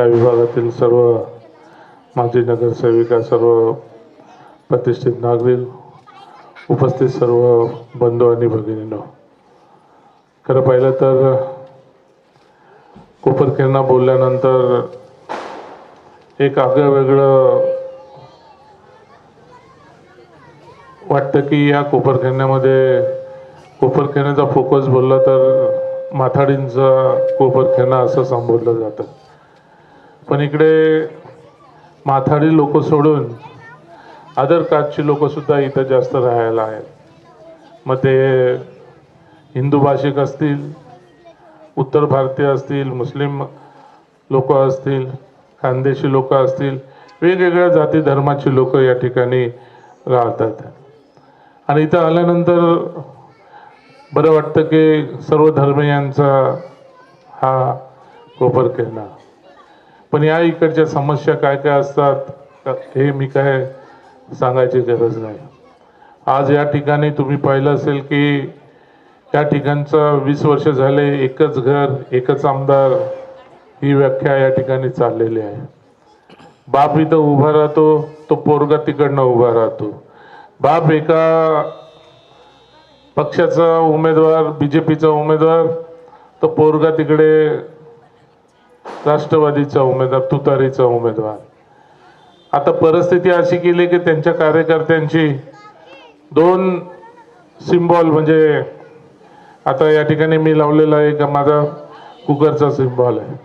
या विभागातील सर्व माजी नगरसेविका सर्व प्रतिष्ठित नागरिक उपस्थित सर्व बंधू आणि भगिनींनो खरं पाहिलं तर कोपरखेरणा बोलल्यानंतर एक आगळं वेगळं वाटतं की या कोपरखेरण्यामध्ये कोपरखेण्याचा फोकस बोलला तर माथाडींचा कोपरखेणा असं संबोधलं जातं. पण इकडे माथाडी लोक सोडून अदर कास्टची लोकंसुद्धा इथं जास्त राहायला आहेत. मग ते हिंदू भाषिक असतील उत्तर भारतीय असतील मुस्लिम लोक असतील खानदेशी लोक असतील वेगवेगळ्या जाती धर्माची लोक या ठिकाणी राहतात. आणि इथं आल्यानंतर बरं वाटतं की सर्व धर्मियांचा हा केला पण या इकडच्या समस्या काय काय असतात हे मी काय सांगायची गरज नाही. आज या ठिकाणी तुम्ही पाहिलं असेल की या ठिकाणचं वीस वर्ष झाले एकच घर एकच आमदार ही व्याख्या या ठिकाणी चाललेली आहे. बाप इथं उभा राहतो तो पोरगा तिकडनं उभा राहतो. बाप एका पक्षाचा उमेदवार बी जे पीचा उमेदवार तो पोरगा तिकडे राष्ट्रवादीचा उमेदवार तुतारीचा उमेदवार. आता परिस्थिती अशी केली की त्यांच्या कार्यकर्त्यांची दोन सिम्बॉल म्हणजे आता या ठिकाणी मी लावलेला एक माझा कुकरचा सिम्बॉल आहे.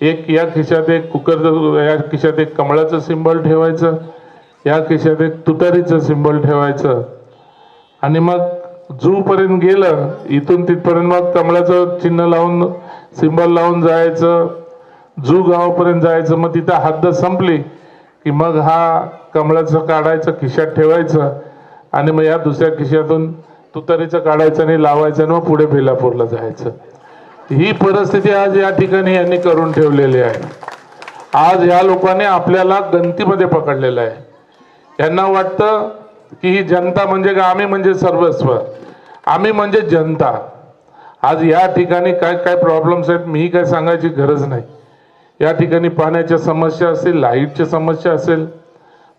एक या खिशात एक कुकरचं या खिशात एक कमळाचं सिम्बॉल ठेवायचं या खिशात एक तुतारीचं सिम्बॉल ठेवायचं. आणि मग जूपर्यंत गेलं इथून तिथपर्यंत मग कमळाचं चिन्ह लावून सिंबल लावून जायचं जू गावापर्यंत जायचं मग तिथं हद्द संपली की मग हा कमळाचं काढायचं खिशात ठेवायचं आणि मग या दुसऱ्या खिशातून तुतारीचं काढायचं आणि लावायचं आणि मग पुढे बेलापूरला जायचं. ही परिस्थिती आज या ठिकाणी यांनी करून ठेवलेली आहे. आज ह्या लोकांनी आपल्याला गंतीमध्ये पकडलेलं आहे. यांना वाटतं की ही जनता म्हणजे का आम्ही म्हणजे सर्वस्व. आम्ही म्हणजे जनता. आज या ठिकाणी काय काय प्रॉब्लेम्स आहेत मी काय सांगायची गरज नाही. या ठिकाणी पाण्याच्या समस्या असेल लाईटच्या समस्या असेल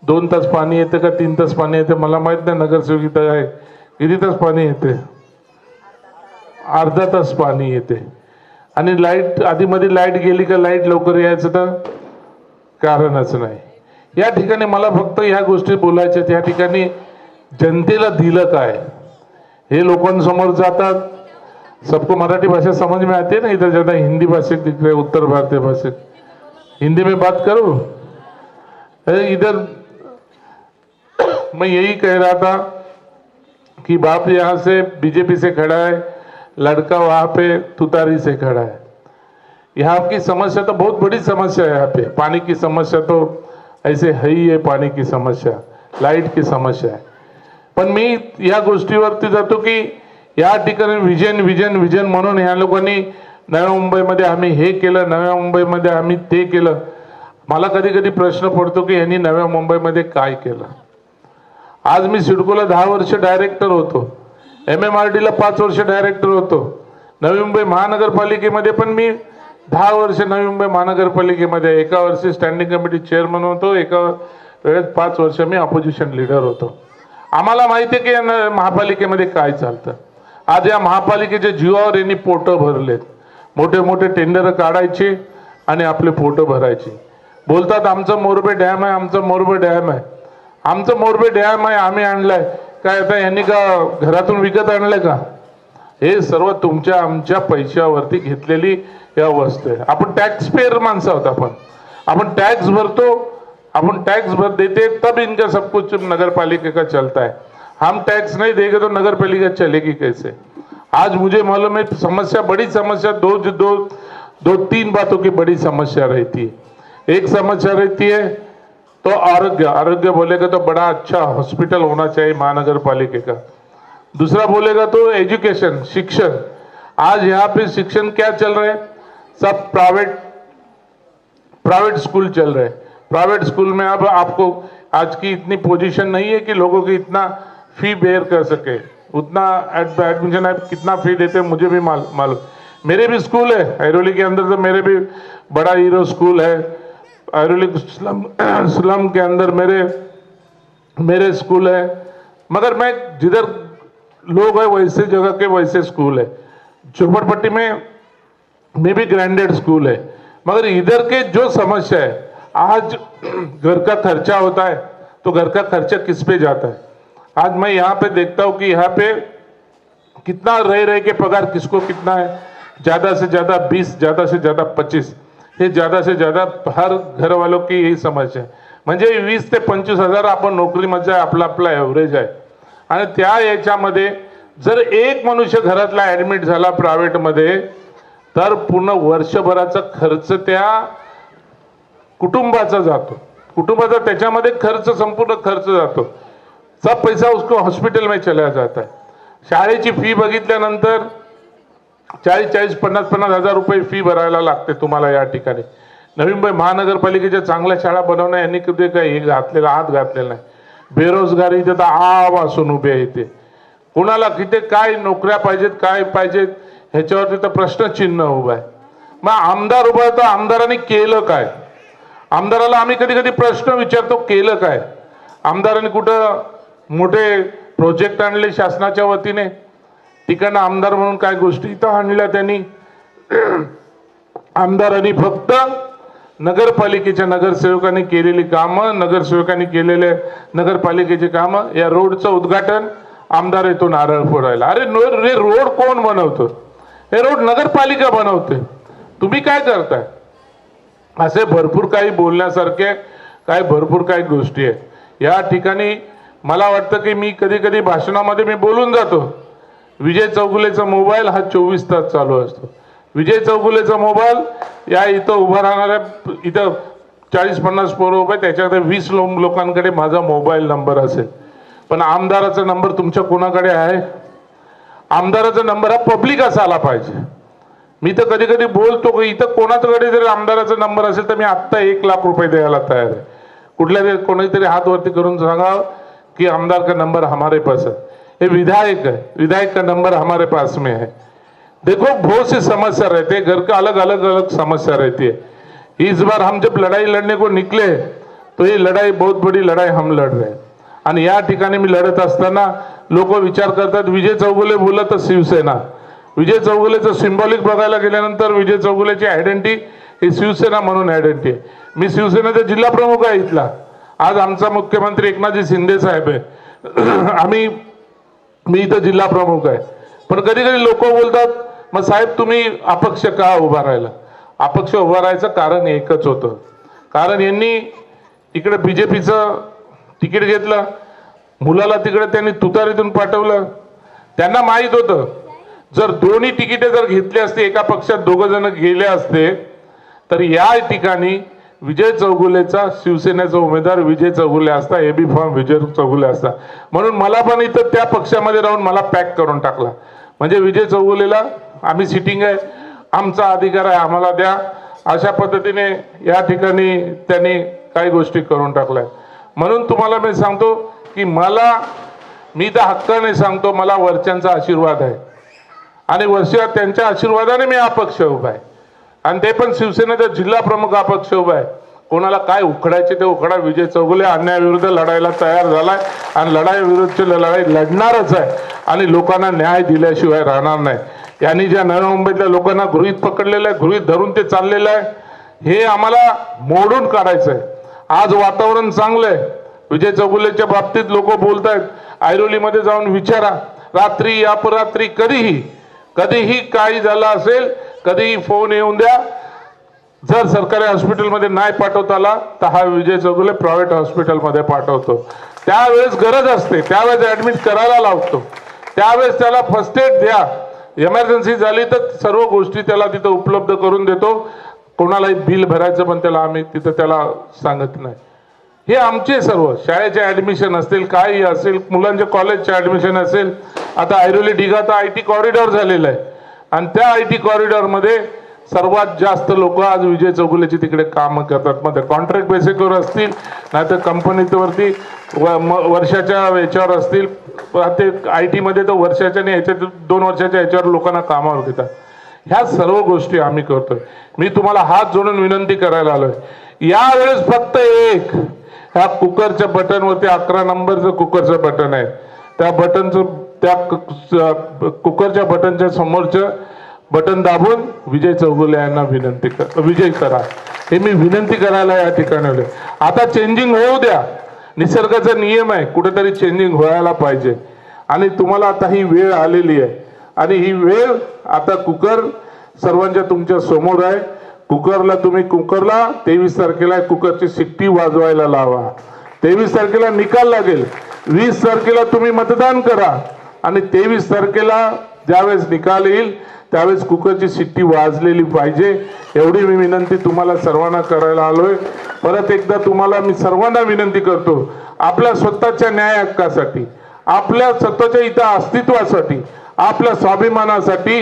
दोन तास पाणी येतं का तीन तास पाणी येते मला माहीत नाही नगरसेविका आहे. किती तास पाणी येते? अर्धा तास पाणी येते. आणि लाइट आधीमध्ये लाइट गेली का लाइट लवकर यायचं तर? कारणच नाही. या ठिकाणी मला फक्त ह्या गोष्टी बोलायच्या त्या या ठिकाणी जनतेला दिलं काय? हे लोकांसमोर जातात. सबको मराठी भाषा समझ में आती है ना, इधर ज़्यादा हिंदी भाषिक दिख रहे उत्तर भारतीय भाषिक हिंदी में बात करूँ। इधर, मैं यही कह रहा था कि बाप यहाँ से बीजेपी से खड़ा है, लड़का वहाँ पे तुतारी से खड़ा है। यहाँ की समस्या तो बहुत बड़ी समस्या है यहाँ पे। पानी की समस्या तो ऐसे है ही है, पानी की समस्या लाईट की समस्या पण मी या गोष्टीवरती जातो की या ठिकाणी विजन विजन विजन म्हणून ह्या लोकांनी नव्या मुंबईमध्ये आम्ही हे केलं नव्या मुंबईमध्ये आम्ही ते केलं. मला कधी कधी प्रश्न पडतो की यांनी नव्या मुंबईमध्ये काय केलं? आज मी सिडकोला दहा वर्ष डायरेक्टर होतो. एम एम आर डीला पाच वर्ष डायरेक्टर होतो. नवी मुंबई महानगरपालिकेमध्ये पण मी दहा वर्ष नवी मुंबई महानगरपालिकेमध्ये एका वर्षी स्टँडिंग कमिटी चेअरमन होतो एका वेळेस पाच वर्ष मी ऑपोजिशन लीडर होतो. आम्हाला माहिती आहे की या महापालिकेमध्ये काय चालतं? आज या महापालिकेच्या जीवावर यांनी पोटं भरलेत. मोठे मोठे टेंडर काढायचे आणि आपले पोटं भरायचे. बोलतात आमचं मोरबे डॅम आहे आमचं मोरबे डॅम आहे. आमचं मोरबे डॅम आहे आम्ही आणलाय. काय आता यांनी का घरातून विकत आणलंय का? हे सर्व तुमच्या आमच्या पैशावरती घेतलेली या वस्तू आहे. आपण टॅक्स पेअर माणसं आहोत आपण. आपण टॅक्स भरतो आपण टैक्स भर देते तब इनका सब कुछ नगर पालिका का चलता है. हम टैक्स नहीं देंगे तो नगर पालिका चलेगी कैसे? आज मुझे मालूम है, समस्या, बड़ी समस्या, दो दो दो, तीन बातों की बड़ी समस्या रहती है। एक समस्या रहती है तो आरोग्य आरोग्य बोलेगा तो बड़ा अच्छा हॉस्पिटल होना चाहिए महानगर पालिका का। दूसरा बोलेगा तो एजुकेशन शिक्षण। आज यहाँ पे शिक्षण क्या चल रहे सब प्राइवेट प्राइवेट स्कूल चल रहे प्राइवेट स्कूल में अब आपको आज की इतनी पोजीशन नहीं है कि लोगों की इतना फ़ी बेयर कर सके। उतना एडमिशन आप कितना फ़ी देते हैं, मुझे भी माल- मालूम। मेरे भी स्कूल है ऐरोली के अंदर तो मेरे भी बड़ा हीरो स्कूल है। ऐरोली स्लम स्लम के अंदर मेरे मेरे स्कूल है। मगर मैं जिधर लोग है, वैसे जगह के वैसे स्कूल है। झोपड़पट्टी में में भी ग्रैंडेड स्कूल है। मगर इधर के जो समस्या है, आज घर का खर्चा होता है तो घर का खर्चा किस पे जाता है? आज मैं यहाँ पे देखता हूँ कि यहाँ पे कितना रह रह के पगार किसको कितना है? ज्यादा से ज्यादा बीस ज्यादा से ज्यादा पच्चीस। हे ज्यादा से ज्यादा हर घर वालों की यही समस्या आहे म्हणजे वीस ते पंचवीस हजार आपण नोकरीमध्ये आपला आपला ॲव्हरेज आहे. आणि त्या याच्यामध्ये जर एक मनुष्य घरातला ऍडमिट झाला प्रायव्हेटमध्ये तर पूर्ण वर्षभराचा खर्च त्या कुटुंबाचा जातो. कुटुंबाचा त्याच्यामध्ये खर्च संपूर्ण खर्च जातो. सब पैसा उसको हॉस्पिटल में चला जाता है। शाळेची फी बघितल्यानंतर चाळीस चाळीस पन्नास पन्नास हजार रुपये फी भरायला लागते तुम्हाला या ठिकाणी. नवी मुंबई महानगरपालिकेच्या चांगल्या शाळा बनवणं यांनी कधी काही हे घातलेला हात घातलेला नाही. बेरोजगारी तर आव असून उभे आहे इथे कुणाला किती काय नोकऱ्या पाहिजेत काय पाहिजेत ह्याच्यावरती तर प्रश्नचिन्ह उभं आहे. मग आमदार उभा आहे तर आमदारांनी केलं काय? आमदाराला आम्ही कधी कधी प्रश्न विचारतो केलं काय? आमदारांनी कुठं मोठे प्रोजेक्ट आणले शासनाच्या वतीने. तिकडनं आमदार म्हणून काय गोष्टी इथं आणल्या त्यांनी. आमदारांनी फक्त नगरपालिकेच्या नगरसेवकांनी केलेली कामं नगरसेवकांनी केलेले नगरपालिकेची कामं या रोडचं उद्घाटन आमदार येतो नारळ फोडायला. अरे नो रे रोड कोण बनवतो? हे रोड नगरपालिका बनवते. तुम्ही काय करताय? असे भरपूर काही बोलण्यासारखे काय भरपूर काही गोष्टी आहेत. या ठिकाणी मला वाटतं की मी कधी कधी भाषणामध्ये मी बोलून जातो. विजय चौगुलेचा मोबाईल हा चोवीस तास चालू असतो. विजय चौगुलेचा मोबाईल या इथं उभा राहणाऱ्या इथं चाळीस पन्नास पोरं उभे त्याच्याकडे वीस लो लोकांकडे माझा मोबाईल नंबर असेल. पण आमदाराचा नंबर तुमच्या कोणाकडे आहे? आमदाराचा नंबर हा पब्लिक असायला पाहिजे. मी तर कधी कधी बोलतो की इथं कोणाकडे जरी आमदाराचा नंबर असेल तर मी आत्ता एक लाख रुपये द्यायला तयार आहे. कुठल्या तरी कोणीतरी हात वरती करून सांगा कि आमदार का नंबर हमारे पास है। ये विधायक है विधायक का नंबर हमारे पास में है। देखो बहुत सी समस्या रहती है घर का अलग अलग अलग समस्या रहती है। इस बार हम जब लड़ाई लड़ने को निकले तो ये लड़ाई बहुत बड़ी लड़ाई हम लड़ रहे आणि या ठिकाणी मी लढत असताना लोक विचार करतात विजय चौगुले बोलत तर शिवसेना. विजय चौगुलेचं सिम्बॉलिक बघायला गेल्यानंतर विजय चौगुलेची आयडेंटिटी ही शिवसेना म्हणून आयडेंटिटी आहे. मी शिवसेनेचा जिल्हा प्रमुख आहे इथला. आज आमचा मुख्यमंत्री एकनाथजी शिंदे साहेब आहे. आम्ही मी इथं जिल्हा प्रमुख आहे. पण कधी कधी लोक बोलतात मग साहेब तुम्ही अपक्ष का उभा राहिला? अपक्ष उभा राहायचं कारण एकच होतं. कारण यांनी इकडे पीचं तिकीट घेतलं मुलाला तिकडे त्यांनी तुतारीतून पाठवलं. त्यांना माहीत होतं जर दोन्ही तिकिटे जर घेतली असते एका पक्षात दोघं जण गेले असते तर या ठिकाणी विजय चौगुलेचा शिवसेनेचा उमेदवार विजय चौगुले असता ए बी फॉर्म विजय चौगुले असता. म्हणून मला पण इथं त्या पक्षामध्ये राहून मला पॅक करून टाकला. म्हणजे विजय चौगुलेला आम्ही सिटिंग आहे आमचा अधिकार आहे आम्हाला द्या. अशा पद्धतीने या ठिकाणी त्यांनी काही गोष्टी करून टाकल्या. म्हणून तुम्हाला मी सांगतो की मला मी तर हक्काने सांगतो मला वरच्यांचा आशीर्वाद आहे. आणि वर्षात त्यांच्या आशीर्वादाने मी अपक्ष उभा आहे. आणि ते पण शिवसेनेचा जिल्हा प्रमुख अपक्ष उभा आहे. कोणाला काय उखडायचे ते उखडा. विजय चौगुले अन्यायाविरुद्ध लढायला तयार झालाय आणि लढाईविरुद्धची लढाई लढणारच आहे. आणि लोकांना न्याय दिल्याशिवाय राहणार नाही. यांनी ज्या नव्या मुंबईतल्या लोकांना गृहित पकडलेलं आहे गृहित धरून ते चाललेलं आहे हे आम्हाला मोडून काढायचं आहे. आज वातावरण चांगलं आहे विजय चौगुलेच्या बाबतीत लोक बोलत आहेत ऐरोलीमध्ये जाऊन विचारा. रात्री अपरात्री कधीही कधीही काही झालं असेल कधीही फोन येऊन द्या. जर सरकारी हॉस्पिटलमध्ये नाही पाठवता आला तर हा विजय चौगुले प्रायव्हेट हॉस्पिटलमध्ये पाठवतो. त्यावेळेस गरज असते. त्यावेळेस ऍडमिट करायला लावतो. त्यावेळेस त्याला फर्स्ट एड द्या. एमर्जन्सी झाली तर सर्व गोष्टी त्याला तिथं उपलब्ध करून देतो. कोणालाही बिल भरायचं पण त्याला आम्ही तिथं त्याला सांगत नाही. हे आमचे सर्व शाळेचे ॲडमिशन असतील काही असेल मुलांचे कॉलेजचे ॲडमिशन असेल. आता ऐरोली तर आय टी कॉरिडॉर झालेला आहे. आणि त्या आय टी कॉरिडॉरमध्ये सर्वात जास्त लोक आज विजय चौगुलेची तिकडे कामं करतात. मग ते कॉन्ट्रॅक्ट बेसिकवर असतील नाहीतर कंपनीवरती व वर्षाच्या याच्यावर असतील. ते आय टीमध्ये तर वर्षाच्या आणि याच्यात दोन वर्षाच्या याच्यावर लोकांना कामावर घेतात. ह्या सर्व गोष्टी आम्ही करतोय. मी तुम्हाला हात जोडून विनंती करायला आलोय. यावेळेस फक्त एक ह्या कुकरच्या बटनवरती अकरा नंबरचं कुकरचं बटन आहे. त्या बटनचं त्या कु- कुकरच्या बटनच्या समोरचं बटन दाबून विजय चौगुले यांना विनंती कर विजय करा. हे मी विनंती करायला या ठिकाणी आले आता चेंजिंग होऊ द्या. निसर्गाचा नियम आहे. कुठेतरी चेंजिंग व्हायला पाहिजे. आणि तुम्हाला आता ही वेळ आलेली आहे. आणि ही वेळ आता कुकर सर्वांच्या तुमच्यासमोर आहे. कुकरला तुम्ही कुकरला तेवीस तारखेला कुकरची शिट्टी वाजवायला लावा. तेवीस तारखेला निकाल लागेल. वीस तारखेला तुम्ही मतदान करा. आणि तेवीस तारखेला ज्यावेळेस निकाल येईल त्यावेळेस कुकरची शिट्टी वाजलेली पाहिजे. एवढी मी विनंती तुम्हाला सर्वांना करायला आलोय. परत एकदा तुम्हाला मी सर्वांना विनंती करतो आपल्या स्वतःच्या न्याय हक्कासाठी आपल्या स्वतःच्या इथं अस्तित्वासाठी आपल्या स्वाभिमानासाठी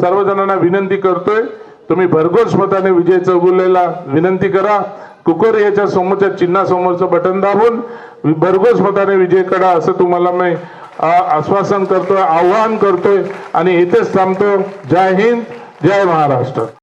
सर्वजणांना विनंती करतोय. तुम्ही भरघोस मताने विजय चौगुलेला विनंती करा. कुकर याच्या समोरच्या चिन्हासमोरचं बटन दाबून भरघोस मताने विजय करा असं तुम्हाला मी आश्वासन करतोय आव्हान करतोय आणि इथेच थांबतो. जय हिंद जय महाराष्ट्र.